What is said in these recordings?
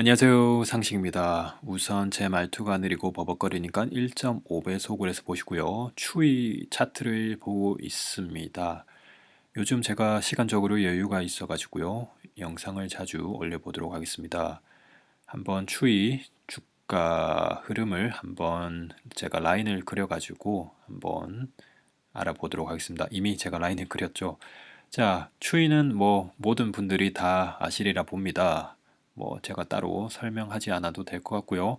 안녕하세요. 상식입니다. 우선 제 말투가 느리고 버벅거리니까 1.5배속을 해서 보시고요. 추이 차트를 보고 있습니다. 요즘 제가 시간적으로 여유가 있어 가지고요. 영상을 자주 올려보도록 하겠습니다. 한번 추이 주가 흐름을 한번 제가 라인을 그려 가지고 한번 알아보도록 하겠습니다. 이미 제가 라인을 그렸죠. 자, 추이는 뭐 모든 분들이 다 아시리라 봅니다. 뭐 제가 따로 설명하지 않아도 될 것 같고요.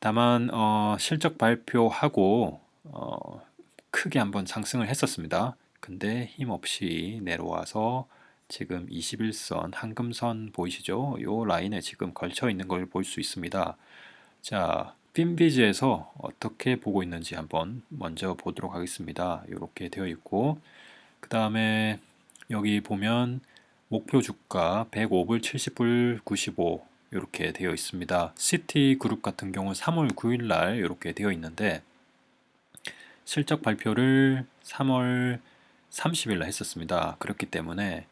다만 어, 실적 발표하고 어, 크게 한번 상승을 했었습니다. 근데 힘없이 내려와서 지금 21선 한금선 보이시죠? 요 라인에 지금 걸쳐 있는 걸 볼 수 있습니다. 자, 핀비즈에서 어떻게 보고 있는지 한번 먼저 보도록 하겠습니다. 이렇게 되어 있고 그 다음에 여기 보면 목표 주가 105불, 70불, 95 이렇게 되어 있습니다. 시티 그룹 같은 경우 3월 9일 날 이렇게 되어 있는데 실적 발표를 3월 30일 날 했었습니다. 그렇기 때문에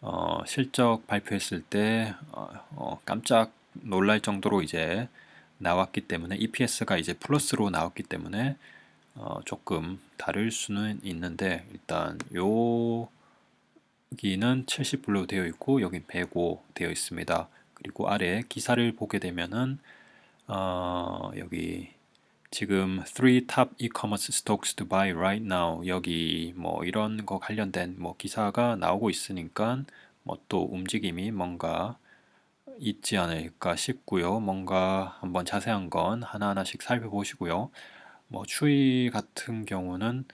어, 실적 발표했을 때 어, 어, 깜짝 놀랄 정도로 이제 나왔기 때문에 EPS가 이제 플러스로 나왔기 때문에 어, 조금 다를 수는 있는데 일단 요 여기는 70불로 되어 있고 여긴 105 되어 있습니다. 그리고 아래 기사를 보게 되면은 어, 여기 지금 3 top e-commerce stocks to buy right now 여기 뭐 이런 거 관련된 뭐 기사가 나오고 있으니까 뭐 또 움직임이 뭔가 있지 않을까 싶고요. 뭔가 한번 자세한 건 하나하나씩 살펴보시고요. 뭐 추이 같은 경우는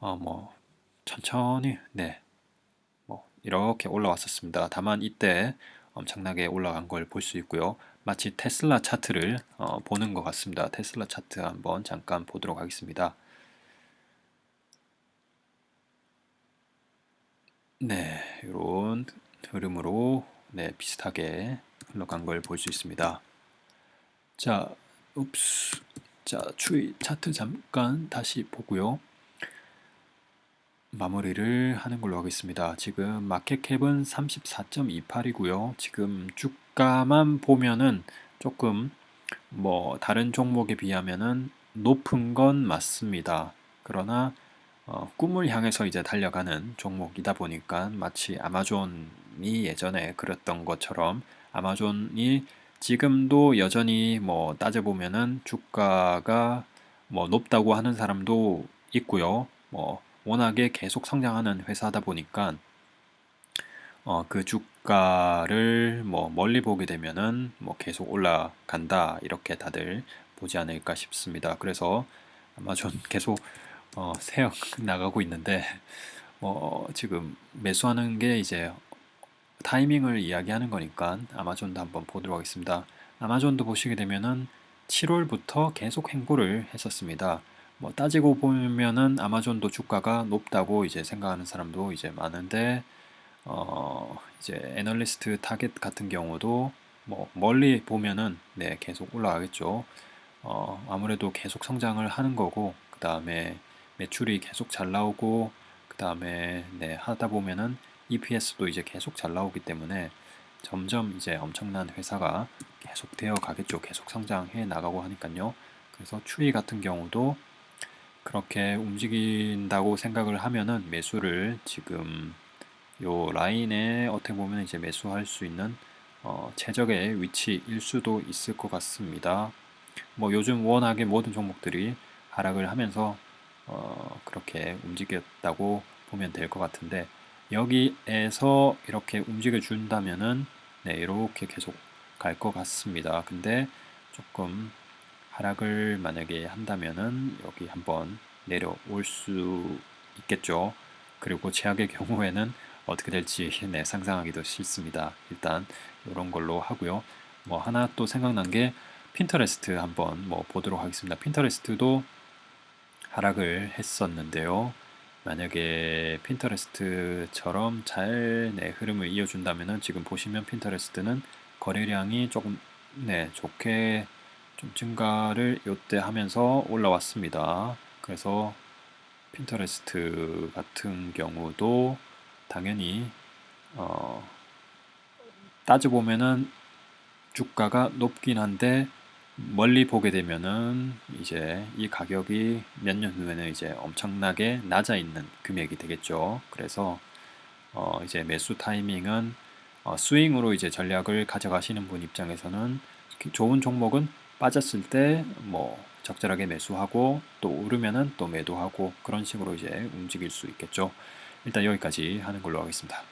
어 뭐 천천히 네. 뭐 이렇게 올라왔었습니다. 다만 이때 엄청나게 올라간 걸 볼 수 있고요. 마치 테슬라 차트를 어, 보는 것 같습니다. 테슬라 차트 한번 잠깐 보도록 하겠습니다. 네, 이런 흐름으로 네, 비슷하게 흘러간 걸 볼 수 있습니다. 자, 읍스. 자, 추이 차트 잠깐 다시 보고요. 마무리를 하는 걸로 하겠습니다. 지금 마켓캡은 34.28이고요. 지금 주가만 보면은 조금 뭐 다른 종목에 비하면은 높은 건 맞습니다. 그러나 어, 꿈을 향해서 이제 달려가는 종목이다 보니까 마치 아마존이 예전에 그랬던 것처럼 아마존이 지금도 여전히 뭐 따져보면은 주가가 뭐 높다고 하는 사람도 있고요. 뭐 워낙에 계속 성장하는 회사다 보니까 어, 그 주가를 뭐 멀리 보게 되면은 뭐 계속 올라간다 이렇게 다들 보지 않을까 싶습니다. 그래서 아마존 계속 어, 세역 나가고 있는데 뭐 지금 매수하는 게 이제 타이밍을 이야기하는 거니까 아마존도 한번 보도록 하겠습니다. 아마존도 보시게 되면은 7월부터 계속 행보를 했었습니다. 뭐 따지고 보면은 아마존도 주가가 높다고 이제 생각하는 사람도 이제 많은데 어 이제 애널리스트 타겟 같은 경우도 뭐 멀리 보면은 네 계속 올라가겠죠. 어 아무래도 계속 성장을 하는 거고 그 다음에 매출이 계속 잘 나오고 그 다음에 네 하다 보면은 EPS도 이제 계속 잘 나오기 때문에 점점 이제 엄청난 회사가 계속 되어 가겠죠. 계속 성장해 나가고 하니까요. 그래서 추이 같은 경우도 그렇게 움직인다고 생각을 하면은 매수를 지금 요 라인에 어떻게 보면 이제 매수할 수 있는 어, 최적의 위치일 수도 있을 것 같습니다. 뭐 요즘 워낙에 모든 종목들이 하락을 하면서 어, 그렇게 움직였다고 보면 될 것 같은데 여기에서 이렇게 움직여 준다면은 네, 이렇게 계속 갈 것 같습니다. 근데 조금 하락을 만약에 한다면은 여기 한번 내려올 수 있겠죠. 그리고 최악의 경우에는 어떻게 될지 네, 상상하기도 싫습니다. 일단 이런 걸로 하고요. 뭐 하나 또 생각난 게 핀터레스트 한번 뭐 보도록 하겠습니다. 핀터레스트도 하락을 했었는데요. 만약에 핀터레스트처럼 잘 네, 흐름을 이어준다면은 지금 보시면 핀터레스트는 거래량이 조금 네, 좋게 좀 증가를 이때 하면서 올라왔습니다. 그래서 핀터레스트 같은 경우도 당연히 어, 따져보면은 주가가 높긴 한데 멀리 보게 되면은 이제 이 가격이 몇 년 후에는 이제 엄청나게 낮아 있는 금액이 되겠죠. 그래서 어 이제 매수 타이밍은 어 스윙으로 이제 전략을 가져가시는 분 입장에서는 좋은 종목은 빠졌을 때 뭐 적절하게 매수하고 또 오르면은 또 매도하고 그런 식으로 이제 움직일 수 있겠죠. 일단 여기까지 하는 걸로 하겠습니다.